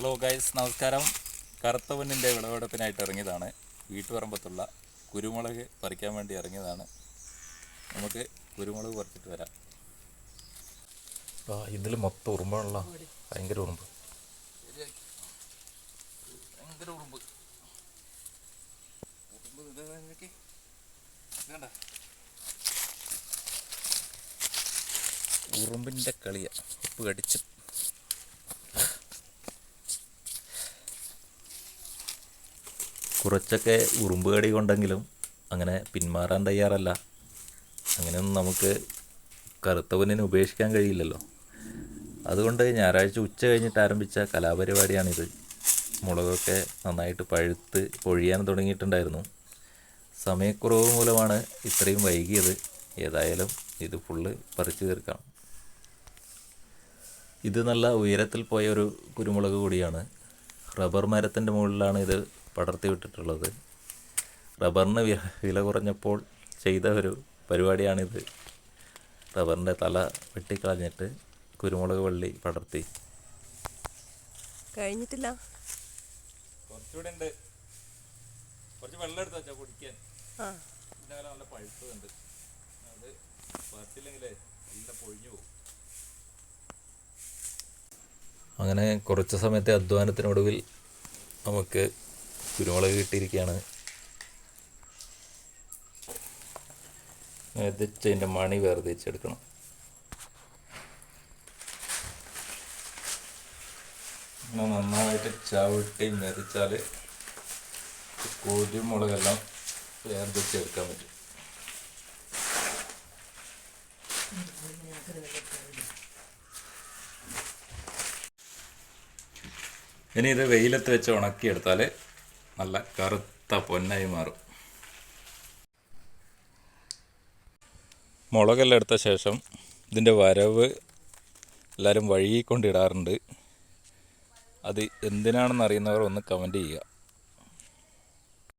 Hello guys നമസ്കാരം. കറുത്ത പൊന്നിന്റെ വിളവെടുപ്പിനായിട്ട് ഇറങ്ങിയതാണ്. വീട്ടുപറമ്പത്തുള്ള കുരുമുളക് പറിക്കാൻ വേണ്ടി ഇറങ്ങിയതാണ്. നമുക്ക് കുരുമുളക് പറിച്ചിട്ട് വരാം. ആ ഇതിൽ മൊത്തം ഉറുമ്പാണല്ലോ ഭയങ്കര ഉറുമ്പ്. ഭയങ്കര ഉറുമ്പ്? ഉറുമ്പിന്റെ കളിയാണ് ഉപ്പ് കടിച്ച് കുറച്ചൊക്കെ ഉറുമ്പ് കടി കൊണ്ടെങ്കിലും അങ്ങനെ പിന്മാറാൻ തയ്യാറല്ല. അങ്ങനെയൊന്നും നമുക്ക് കറുത്ത പൊന്നിനെ ഉപേക്ഷിക്കാൻ കഴിയില്ലല്ലോ. അതുകൊണ്ട് ഞായറാഴ്ച ഉച്ച കഴിഞ്ഞിട്ട് ആരംഭിച്ച കലാപരിപാടിയാണിത്. മുളകൊക്കെ നന്നായിട്ട് പഴുത്ത് പൊഴിയാൻ തുടങ്ങിയിട്ടുണ്ടായിരുന്നു. സമയക്കുറവ് മൂലമാണ് ഇത്രയും വൈകിയത്. ഏതായാലും ഇത് ഫുള്ള് പറിച്ചു തീർക്കാം ഇത് നല്ല ഉയരത്തിൽ പോയ ഒരു കുരുമുളക് കൂടിയാണ് റബ്ബർ മരത്തിന്റെ മുകളിലാണ് ഇത് പടർത്തി വിട്ടിട്ടുള്ളത്. റബ്ബറിന് വില കുറഞ്ഞപ്പോൾ ചെയ്ത ഒരു പരിപാടിയാണിത്. റബ്ബറിന്റെ തല വെട്ടിക്കളഞ്ഞിട്ട് കുരുമുളക് വള്ളി പടർത്തി. കഴിഞ്ഞിട്ടില്ല. കുറച്ചുകൂടെ ഉണ്ട് കുറച്ച് വെള്ളം എടുത്ത് വെച്ചാൽ കുടിക്കാൻ. ഇതിന്റെ നല്ല പഴുത്തതുണ്ട് അത് പറിച്ചില്ലെങ്കിലേ നല്ല പൊഴിഞ്ഞു പോകും. അങ്ങനെ കുറച്ച് സമയത്തെ അധ്വാനത്തിനൊടുവിൽ നമുക്ക് കുരുമുളക് കിട്ടിയിരിക്കുകയാണ്. അതിന്റെ മണി വേർതിരിച്ചെടുക്കണം. നന്നായിട്ട് ചവിട്ടി മെതിച്ചാൽ കുരുമുളകെല്ലാം വേർതിരിച്ചെടുക്കാൻ പറ്റും. ഇനി ഇത് വെയിലത്ത് വെച്ച് ഉണക്കിയെടുത്താൽ നല്ല കറുത്ത പൊന്നായി മാറും. മുളകെല്ലാം എടുത്ത ശേഷം ഇതിന്റെ വരവ് എല്ലാവരും വഴുകിക്കൊണ്ടിടാറുണ്ട്. അത് എന്തിനാണെന്ന് അറിയുന്നവർ ഒന്ന് കമന്റ് ചെയ്യുക.